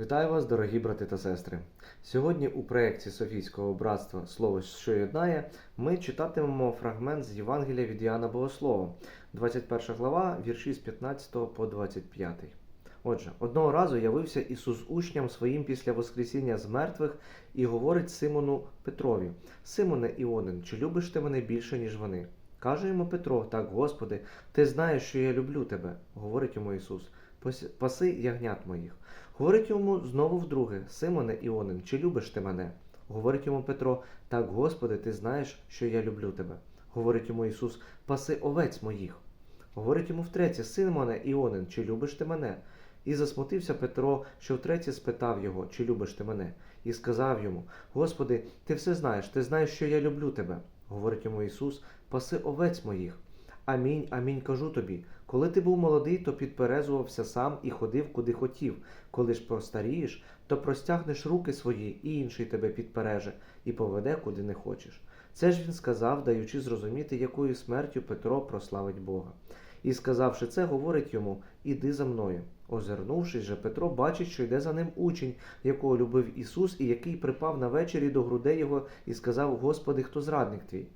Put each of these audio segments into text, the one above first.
Вітаю вас, дорогі брати та сестри. Сьогодні у проєкті Софійського братства Слово, що єднає, ми читатимемо фрагмент з Євангелія від Іоанна Богослова, 21 глава, вірші з 15 по 25. Отже, одного разу явився Ісус учням своїм після Воскресіння з мертвих і говорить Симону Петрові: Симоне Іонин, чи любиш ти мене більше, ніж вони? Каже йому Петро: Так, Господи, ти знаєш, що я люблю тебе, говорить йому Ісус. «Пас- Паси ягнят моїх. Говорить йому знову вдруге: Симоне Іонин, чи любиш ти мене? Говорить йому Петро: Так, Господи, ти знаєш, що я люблю тебе. Говорить йому Ісус: Паси овець моїх. Говорить йому втретє: Симоне Іонин, чи любиш ти мене? І засмутився Петро, що втретє спитав його, чи любиш ти мене, і сказав йому: Господи, ти все знаєш, ти знаєш, що я люблю тебе. Говорить йому Ісус: Паси овець моїх. Амінь, амінь кажу тобі. Коли ти був молодий, то підперезувався сам і ходив, куди хотів. Коли ж постарієш, то простягнеш руки свої, і інший тебе підпереже, і поведе, куди не хочеш. Це ж він сказав, даючи зрозуміти, якою смертю Петро прославить Бога. І сказавши це, говорить йому: Іди за мною. Озирнувшись же, Петро бачить, що йде за ним учень, якого любив Ісус, і який припав на вечері до грудей його і сказав: Господи, хто зрадник твій?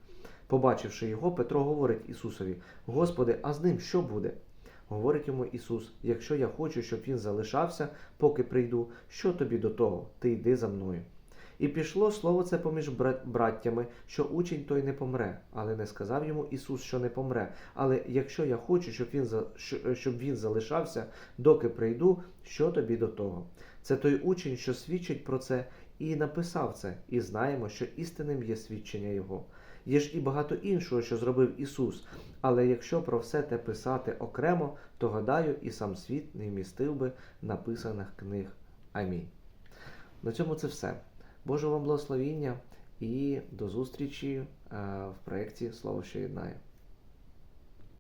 Побачивши його, Петро говорить Ісусові: Господи, а з ним що буде? Говорить йому Ісус: Якщо я хочу, щоб він залишався, поки прийду, що тобі до того? Ти йди за мною. І пішло слово це поміж браттями, що учень той не помре, але не сказав йому Ісус, що не помре. Але якщо я хочу, щоб він, щоб він залишався, доки прийду, що тобі до того? Це той учень, що свідчить про це, і написав це, і знаємо, що істинним є свідчення Його. Є ж і багато іншого, що зробив Ісус, але якщо про все те писати окремо, то гадаю, і сам світ не вмістив би написаних книг. Амінь. На цьому це все. Боже вам благословіння і до зустрічі е, в проєкті Слово, що єднає.